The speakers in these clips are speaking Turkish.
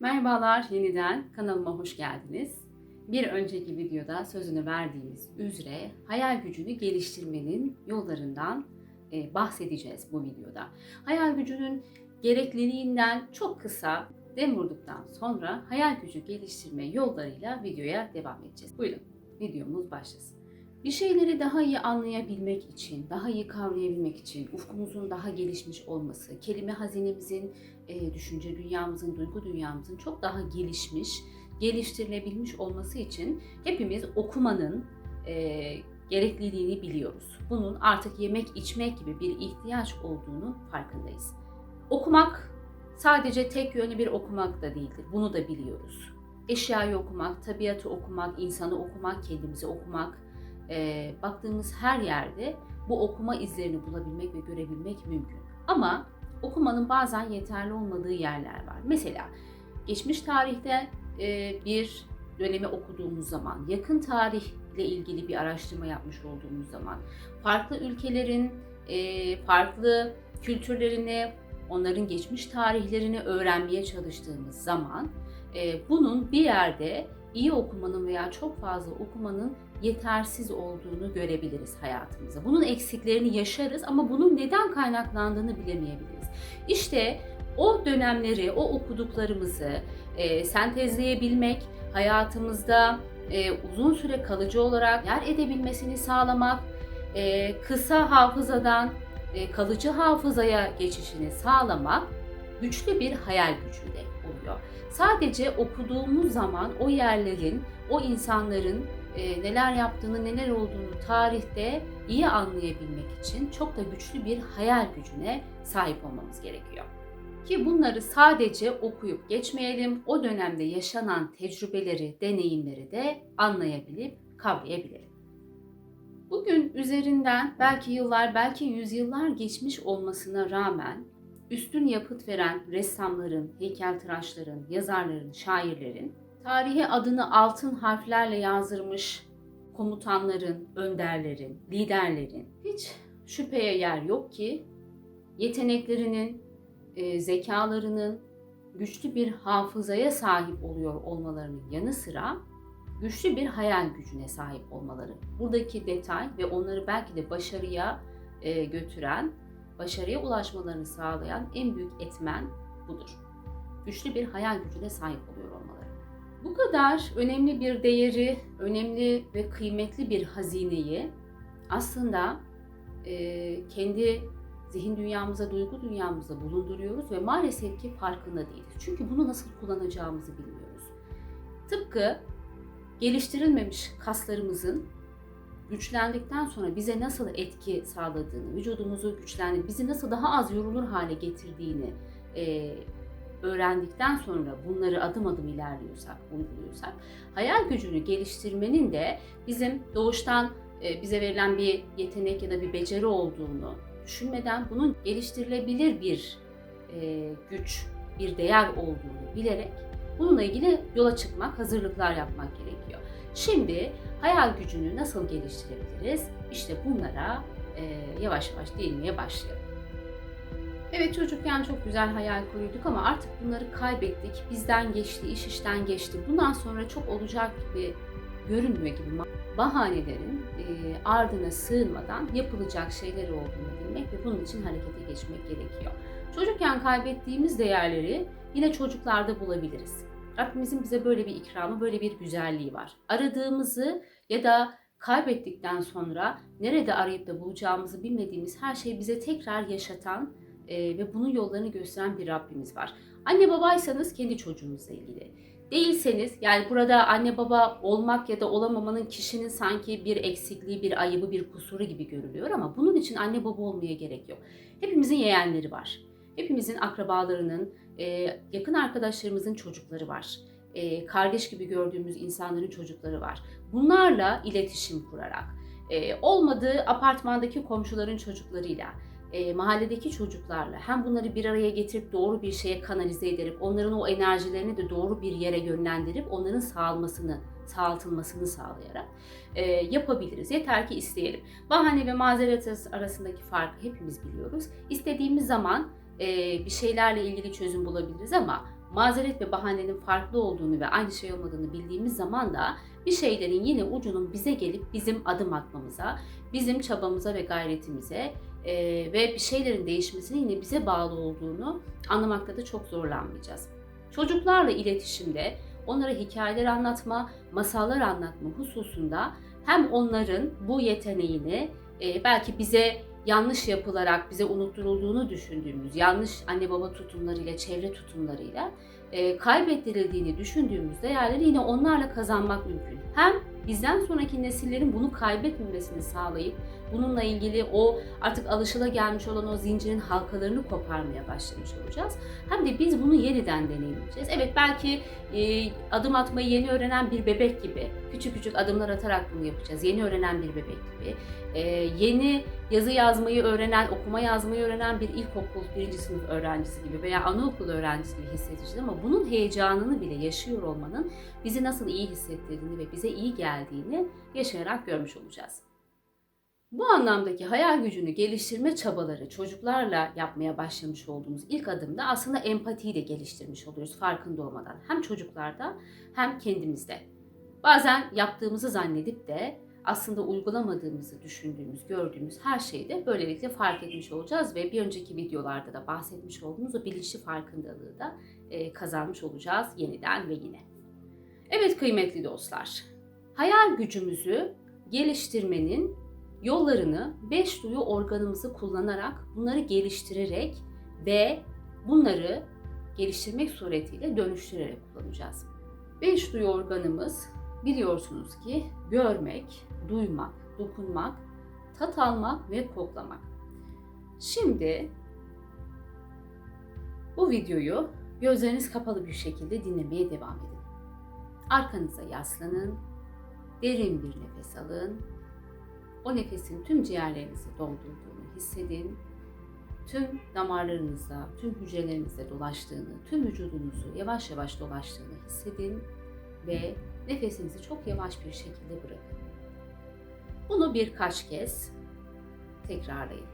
Merhabalar yeniden kanalıma hoş geldiniz. Bir önceki videoda sözünü verdiğimiz üzere hayal gücünü geliştirmenin yollarından e, bahsedeceğiz bu videoda. Hayal gücünün gerekliliğinden çok kısa dem vurduktan sonra hayal gücü geliştirme yollarıyla videoya devam edeceğiz. Buyurun videomuz başlasın. Bir şeyleri daha iyi anlayabilmek için, daha iyi kavrayabilmek için, ufkumuzun daha gelişmiş olması, kelime hazinemizin, e, düşünce dünyamızın, duygu dünyamızın çok daha gelişmiş, geliştirilebilmiş olması için hepimiz okumanın e, gerekliliğini biliyoruz. Bunun artık yemek içmek gibi bir ihtiyaç olduğunu farkındayız. Okumak sadece tek yönlü bir okumak da değildir. Bunu da biliyoruz. Eşyayı okumak, tabiatı okumak, insanı okumak, kendimizi okumak, e, baktığımız her yerde bu okuma izlerini bulabilmek ve görebilmek mümkün. Ama okumanın bazen yeterli olmadığı yerler var. Mesela geçmiş tarihte e, bir dönemi okuduğumuz zaman, yakın tarihle ilgili bir araştırma yapmış olduğumuz zaman, farklı ülkelerin e, farklı kültürlerini, onların geçmiş tarihlerini öğrenmeye çalıştığımız zaman e, bunun bir yerde iyi okumanın veya çok fazla okumanın yetersiz olduğunu görebiliriz hayatımızda. Bunun eksiklerini yaşarız ama bunun neden kaynaklandığını bilemeyebiliriz. İşte o dönemleri, o okuduklarımızı e, sentezleyebilmek, hayatımızda e, uzun süre kalıcı olarak yer edebilmesini sağlamak, e, kısa hafızadan e, kalıcı hafızaya geçişini sağlamak güçlü bir hayal gücüyle oluyor. Sadece okuduğumuz zaman o yerlerin, o insanların e, neler yaptığını, neler olduğunu tarihte iyi anlayabilmek için çok da güçlü bir hayal gücüne sahip olmamız gerekiyor. Ki bunları sadece okuyup geçmeyelim, o dönemde yaşanan tecrübeleri, deneyimleri de anlayabilip kavrayabilelim. Bugün üzerinden belki yıllar, belki yüzyıllar geçmiş olmasına rağmen üstün yapıt veren ressamların, heykeltıraşların, yazarların, şairlerin, tarihe adını altın harflerle yazdırmış komutanların, önderlerin, liderlerin hiç şüpheye yer yok ki yeteneklerinin, e, zekalarının güçlü bir hafızaya sahip oluyor olmalarının yanı sıra güçlü bir hayal gücüne sahip olmaları. Buradaki detay ve onları belki de başarıya e, götüren başarıya ulaşmalarını sağlayan en büyük etmen budur. Güçlü bir hayal gücüne sahip oluyor olmaları. Bu kadar önemli bir değeri, önemli ve kıymetli bir hazineyi aslında e, kendi zihin dünyamıza, duygu dünyamıza bulunduruyoruz ve maalesef ki farkında değiliz. Çünkü bunu nasıl kullanacağımızı bilmiyoruz. Tıpkı geliştirilmemiş kaslarımızın güçlendikten sonra bize nasıl etki sağladığını, vücudumuzu güçlendirip bizi nasıl daha az yorulur hale getirdiğini e, öğrendikten sonra bunları adım adım ilerliyorsak, uyguluyorsak, hayal gücünü geliştirmenin de bizim doğuştan e, bize verilen bir yetenek ya da bir beceri olduğunu düşünmeden bunun geliştirilebilir bir e, güç, bir değer olduğunu bilerek bununla ilgili yola çıkmak, hazırlıklar yapmak gerekiyor. Şimdi hayal gücünü nasıl geliştirebiliriz? İşte bunlara e, yavaş yavaş değinmeye başlayalım. Evet çocukken çok güzel hayal kuruyorduk ama artık bunları kaybettik. Bizden geçti, iş işten geçti. Bundan sonra çok olacak gibi görünmüyor gibi bahanelerin e, ardına sığınmadan yapılacak şeyler olduğunu bilmek ve bunun için harekete geçmek gerekiyor. Çocukken kaybettiğimiz değerleri yine çocuklarda bulabiliriz. Rabbimizin bize böyle bir ikramı, böyle bir güzelliği var. Aradığımızı ya da kaybettikten sonra nerede arayıp da bulacağımızı bilmediğimiz her şeyi bize tekrar yaşatan e, ve bunun yollarını gösteren bir Rabbimiz var. Anne babaysanız kendi çocuğunuzla ilgili. Değilseniz yani burada anne baba olmak ya da olamamanın kişinin sanki bir eksikliği, bir ayıbı, bir kusuru gibi görülüyor ama bunun için anne baba olmaya gerek yok. Hepimizin yeğenleri var. Hepimizin akrabalarının, e, yakın arkadaşlarımızın çocukları var. E, kardeş gibi gördüğümüz insanların çocukları var. Bunlarla iletişim kurarak, e, olmadığı apartmandaki komşuların çocuklarıyla, e, mahalledeki çocuklarla hem bunları bir araya getirip doğru bir şeye kanalize ederek onların o enerjilerini de doğru bir yere yönlendirip onların sağalmasını, sağaltılmasını sağlayarak e, yapabiliriz. Yeter ki isteyelim. Bahane ve mazeret arasındaki farkı hepimiz biliyoruz. İstediğimiz zaman e, bir şeylerle ilgili çözüm bulabiliriz ama mazeret ve bahanenin farklı olduğunu ve aynı şey olmadığını bildiğimiz zaman da bir şeylerin yine ucunun bize gelip bizim adım atmamıza, bizim çabamıza ve gayretimize e, ve bir şeylerin değişmesinin yine bize bağlı olduğunu anlamakta da çok zorlanmayacağız. Çocuklarla iletişimde onlara hikayeler anlatma, masallar anlatma hususunda hem onların bu yeteneğini e, belki bize yanlış yapılarak bize unutturulduğunu düşündüğümüz yanlış anne baba tutumlarıyla, çevre tutumlarıyla e, kaybettirildiğini düşündüğümüz değerleri yine onlarla kazanmak mümkün. Hem bizden sonraki nesillerin bunu kaybetmemesini sağlayıp bununla ilgili o artık alışıla gelmiş olan o zincirin halkalarını koparmaya başlamış olacağız. Hem de biz bunu yeniden deneyimleyeceğiz. Evet belki e, adım atmayı yeni öğrenen bir bebek gibi küçük küçük adımlar atarak bunu yapacağız. Yeni öğrenen bir bebek gibi. E, yeni yazı yazmayı öğrenen, okuma yazmayı öğrenen bir ilkokul birinci sınıf öğrencisi gibi veya anaokulu öğrencisi gibi hissedeceğiz ama bunun heyecanını bile yaşıyor olmanın bizi nasıl iyi hissettirdiğini ve bize iyi geldiğini yaşayarak görmüş olacağız. Bu anlamdaki hayal gücünü geliştirme çabaları çocuklarla yapmaya başlamış olduğumuz ilk adımda aslında empatiyi de geliştirmiş oluyoruz farkında olmadan. Hem çocuklarda hem kendimizde. Bazen yaptığımızı zannedip de aslında uygulamadığımızı düşündüğümüz, gördüğümüz her şeyi de böylelikle fark etmiş olacağız ve bir önceki videolarda da bahsetmiş olduğumuz o bilinçli farkındalığı da e, kazanmış olacağız yeniden ve yine. Evet kıymetli dostlar, hayal gücümüzü geliştirmenin yollarını beş duyu organımızı kullanarak bunları geliştirerek ve bunları geliştirmek suretiyle dönüştürerek kullanacağız. Beş duyu organımız biliyorsunuz ki görmek, duymak, dokunmak, tat almak ve koklamak. Şimdi bu videoyu gözleriniz kapalı bir şekilde dinlemeye devam edin. Arkanıza yaslanın, derin bir nefes alın. O nefesin tüm ciğerlerinizi doldurduğunu hissedin. Tüm damarlarınızda, tüm hücrelerinizde dolaştığını, tüm vücudunuzu yavaş yavaş dolaştığını hissedin ve nefesinizi çok yavaş bir şekilde bırakın. Bunu birkaç kez tekrarlayın.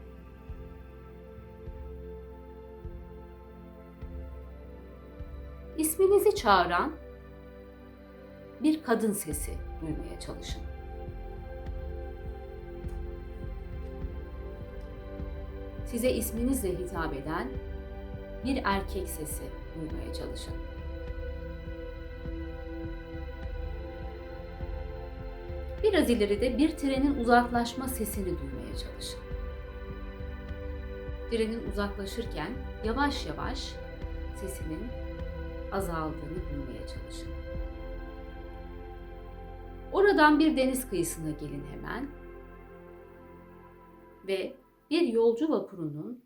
İsminizi çağıran bir kadın sesi duymaya çalışın. Size isminizle hitap eden bir erkek sesi duymaya çalışın. Biraz ileride bir trenin uzaklaşma sesini duymaya çalışın. Trenin uzaklaşırken yavaş yavaş sesinin azaldığını duymaya çalışın. Oradan bir deniz kıyısına gelin hemen ve bir yolcu vapurunun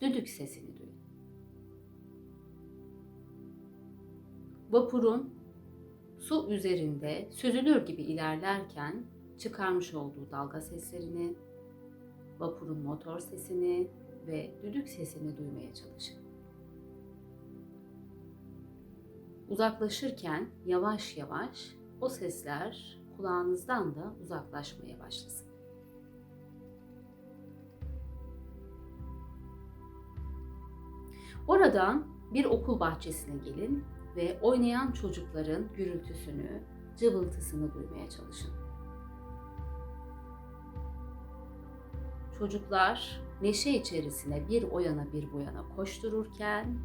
düdük sesini duyun. Vapurun su üzerinde süzülür gibi ilerlerken çıkarmış olduğu dalga seslerini, vapurun motor sesini ve düdük sesini duymaya çalışın. Uzaklaşırken yavaş yavaş o sesler kulağınızdan da uzaklaşmaya başlasın. Oradan bir okul bahçesine gelin ve oynayan çocukların gürültüsünü, cıvıltısını duymaya çalışın. Çocuklar neşe içerisine bir o yana bir bu yana koştururken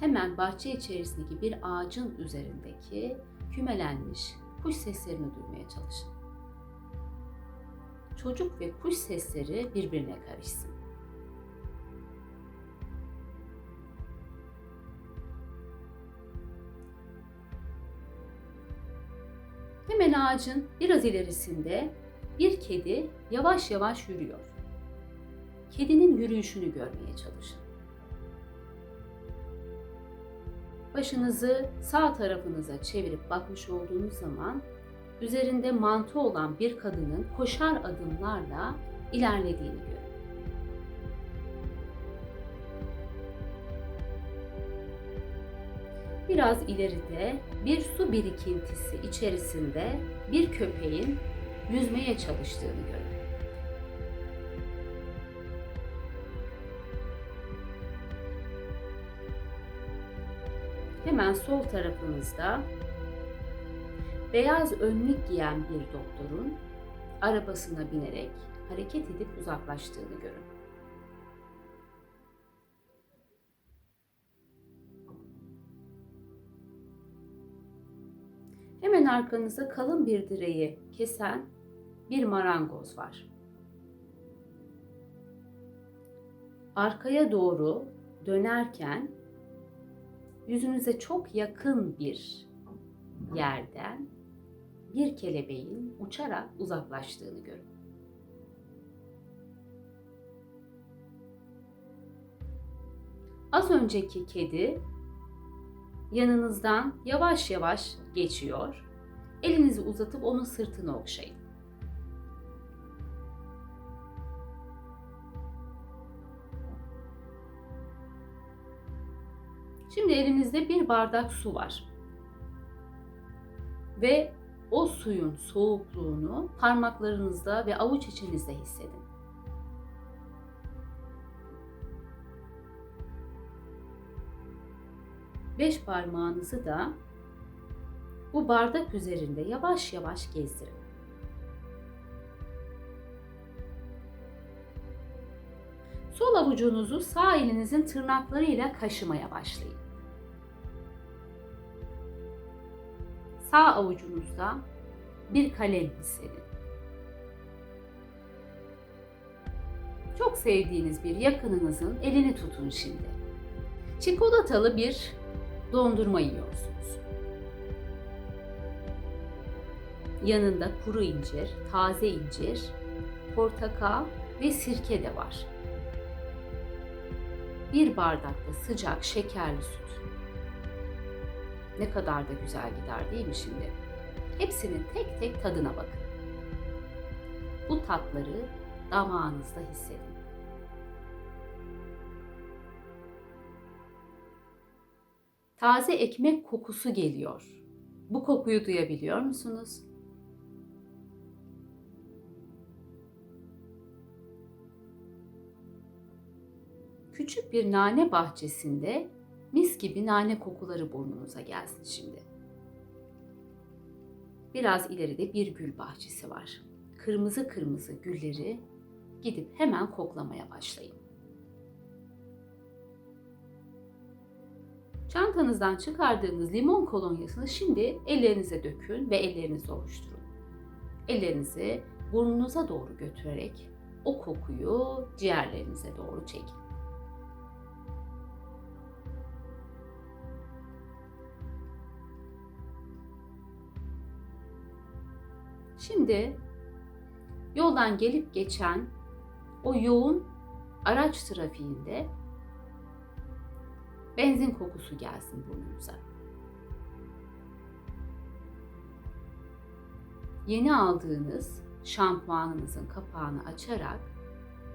hemen bahçe içerisindeki bir ağacın üzerindeki kümelenmiş kuş seslerini duymaya çalışın. Çocuk ve kuş sesleri birbirine karışsın. Hemen ağacın biraz ilerisinde bir kedi yavaş yavaş yürüyor. Kedinin yürüyüşünü görmeye çalışın. Başınızı sağ tarafınıza çevirip bakmış olduğunuz zaman üzerinde mantı olan bir kadının koşar adımlarla ilerlediğini görün. Biraz ileride bir su birikintisi içerisinde bir köpeğin yüzmeye çalıştığını görün. Hemen sol tarafınızda beyaz önlük giyen bir doktorun arabasına binerek hareket edip uzaklaştığını görün. Hemen arkanızda kalın bir direği kesen bir marangoz var. Arkaya doğru dönerken yüzünüze çok yakın bir yerden bir kelebeğin uçarak uzaklaştığını görün. Az önceki kedi yanınızdan yavaş yavaş geçiyor. Elinizi uzatıp onun sırtını okşayın. Şimdi elinizde bir bardak su var. Ve o suyun soğukluğunu parmaklarınızda ve avuç içinizde hissedin. Beş parmağınızı da bu bardak üzerinde yavaş yavaş gezdirin. Sol avucunuzu sağ elinizin tırnaklarıyla kaşımaya başlayın. Sağ avucunuzda bir kalem hissedin. Çok sevdiğiniz bir yakınınızın elini tutun şimdi. Çikolatalı bir dondurma yiyorsunuz. Yanında kuru incir, taze incir, portakal ve sirke de var. Bir bardakta sıcak şekerli süt. Ne kadar da güzel gider değil mi şimdi? Hepsinin tek tek tadına bakın. Bu tatları damağınızda hissedin. Taze ekmek kokusu geliyor. Bu kokuyu duyabiliyor musunuz? Küçük bir nane bahçesinde mis gibi nane kokuları burnunuza gelsin şimdi. Biraz ileride bir gül bahçesi var. Kırmızı kırmızı gülleri gidip hemen koklamaya başlayın. Çantanızdan çıkardığınız limon kolonyasını şimdi ellerinize dökün ve ellerinizi ovuşturun. Ellerinizi burnunuza doğru götürerek o kokuyu ciğerlerinize doğru çekin. Şimdi yoldan gelip geçen o yoğun araç trafiğinde benzin kokusu gelsin burnunuza. Yeni aldığınız şampuanınızın kapağını açarak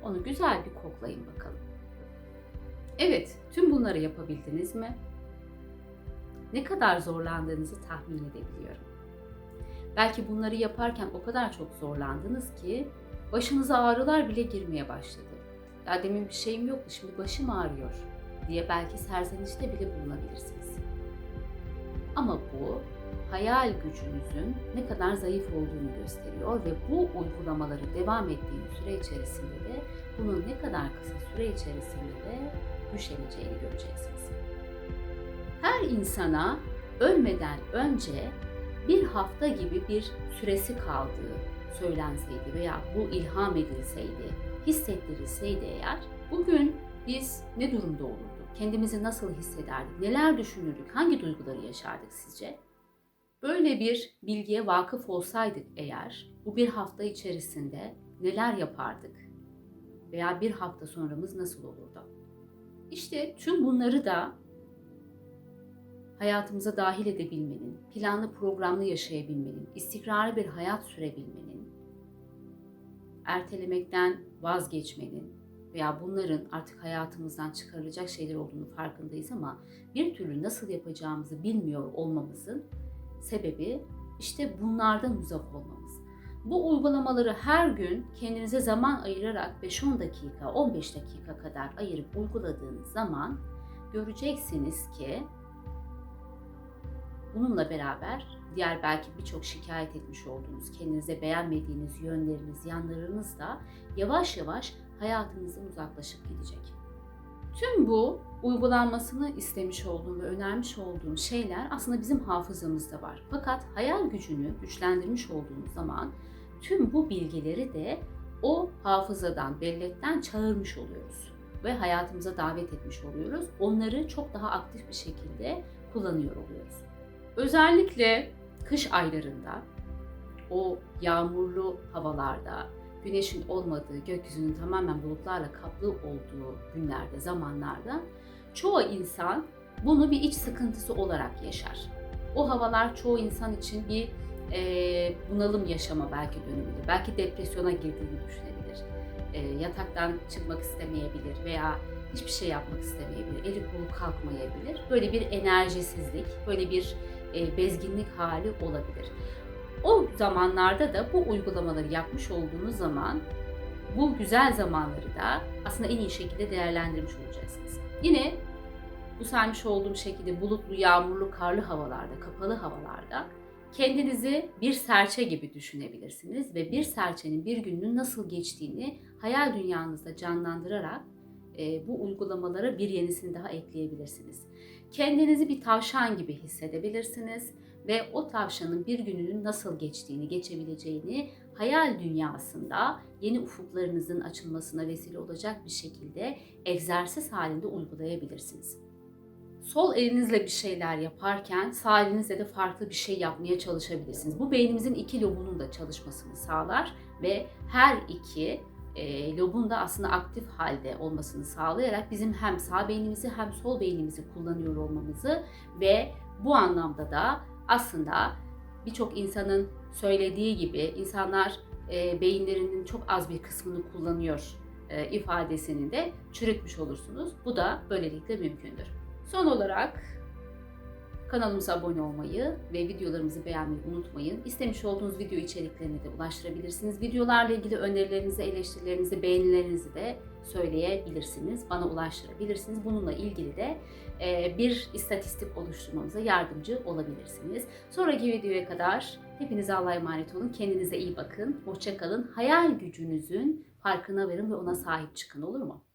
onu güzel bir koklayın bakalım. Evet, tüm bunları yapabildiniz mi? Ne kadar zorlandığınızı tahmin edebiliyorum. Belki bunları yaparken o kadar çok zorlandınız ki başınıza ağrılar bile girmeye başladı. Ya demin bir şeyim yoktu, şimdi başım ağrıyor diye belki serzenişte bile bulunabilirsiniz. Ama bu hayal gücünüzün ne kadar zayıf olduğunu gösteriyor ve bu uygulamaları devam ettiğiniz süre içerisinde de bunun ne kadar kısa süre içerisinde de düşemeyeceğini göreceksiniz. Her insana ölmeden önce bir hafta gibi bir süresi kaldığı söylenseydi veya bu ilham edilseydi, hissettirilseydi eğer bugün biz ne durumda olurduk? Kendimizi nasıl hissederdik? Neler düşünürdük? Hangi duyguları yaşardık sizce? Böyle bir bilgiye vakıf olsaydık eğer bu bir hafta içerisinde neler yapardık? Veya bir hafta sonramız nasıl olurdu? İşte tüm bunları da hayatımıza dahil edebilmenin, planlı programlı yaşayabilmenin, istikrarlı bir hayat sürebilmenin, ertelemekten vazgeçmenin veya bunların artık hayatımızdan çıkarılacak şeyler olduğunu farkındayız ama bir türlü nasıl yapacağımızı bilmiyor olmamızın sebebi işte bunlardan uzak olmamız. Bu uygulamaları her gün kendinize zaman ayırarak 5-10 dakika, 15 dakika kadar ayırıp uyguladığınız zaman göreceksiniz ki Bununla beraber diğer belki birçok şikayet etmiş olduğunuz, kendinize beğenmediğiniz yönleriniz, yanlarınız da yavaş yavaş hayatınızdan uzaklaşıp gidecek. Tüm bu uygulanmasını istemiş olduğum ve önermiş olduğum şeyler aslında bizim hafızamızda var. Fakat hayal gücünü güçlendirmiş olduğumuz zaman tüm bu bilgileri de o hafızadan, belletten çağırmış oluyoruz ve hayatımıza davet etmiş oluyoruz. Onları çok daha aktif bir şekilde kullanıyor oluyoruz. Özellikle kış aylarında o yağmurlu havalarda, güneşin olmadığı, gökyüzünün tamamen bulutlarla kaplı olduğu günlerde, zamanlarda çoğu insan bunu bir iç sıkıntısı olarak yaşar. O havalar çoğu insan için bir e, bunalım yaşama belki dönümüdür. Belki depresyona girdiğini düşünebilir. E, yataktan çıkmak istemeyebilir veya hiçbir şey yapmak istemeyebilir. Eli kolu kalkmayabilir. Böyle bir enerjisizlik, böyle bir e, bezginlik hali olabilir. O zamanlarda da bu uygulamaları yapmış olduğunuz zaman bu güzel zamanları da aslında en iyi şekilde değerlendirmiş olacaksınız. Yine bu saymış olduğum şekilde bulutlu, yağmurlu, karlı havalarda, kapalı havalarda kendinizi bir serçe gibi düşünebilirsiniz ve bir serçenin bir gününün nasıl geçtiğini hayal dünyanızda canlandırarak bu uygulamalara bir yenisini daha ekleyebilirsiniz. Kendinizi bir tavşan gibi hissedebilirsiniz ve o tavşanın bir gününün nasıl geçtiğini, geçebileceğini hayal dünyasında yeni ufuklarınızın açılmasına vesile olacak bir şekilde egzersiz halinde uygulayabilirsiniz. Sol elinizle bir şeyler yaparken sağ elinizle de farklı bir şey yapmaya çalışabilirsiniz. Bu beynimizin iki lobunun da çalışmasını sağlar ve her iki e, lobun da aslında aktif halde olmasını sağlayarak bizim hem sağ beynimizi hem sol beynimizi kullanıyor olmamızı ve bu anlamda da aslında birçok insanın söylediği gibi insanlar e, beyinlerinin çok az bir kısmını kullanıyor e, ifadesini de çürütmüş olursunuz. Bu da böylelikle mümkündür. Son olarak kanalımıza abone olmayı ve videolarımızı beğenmeyi unutmayın. İstemiş olduğunuz video içeriklerini de ulaştırabilirsiniz. Videolarla ilgili önerilerinizi, eleştirilerinizi, beğenilerinizi de söyleyebilirsiniz. Bana ulaştırabilirsiniz. Bununla ilgili de e, bir istatistik oluşturmamıza yardımcı olabilirsiniz. Sonraki videoya kadar hepinize Allah'a emanet olun. Kendinize iyi bakın. Hoşçakalın. Hayal gücünüzün farkına varın ve ona sahip çıkın olur mu?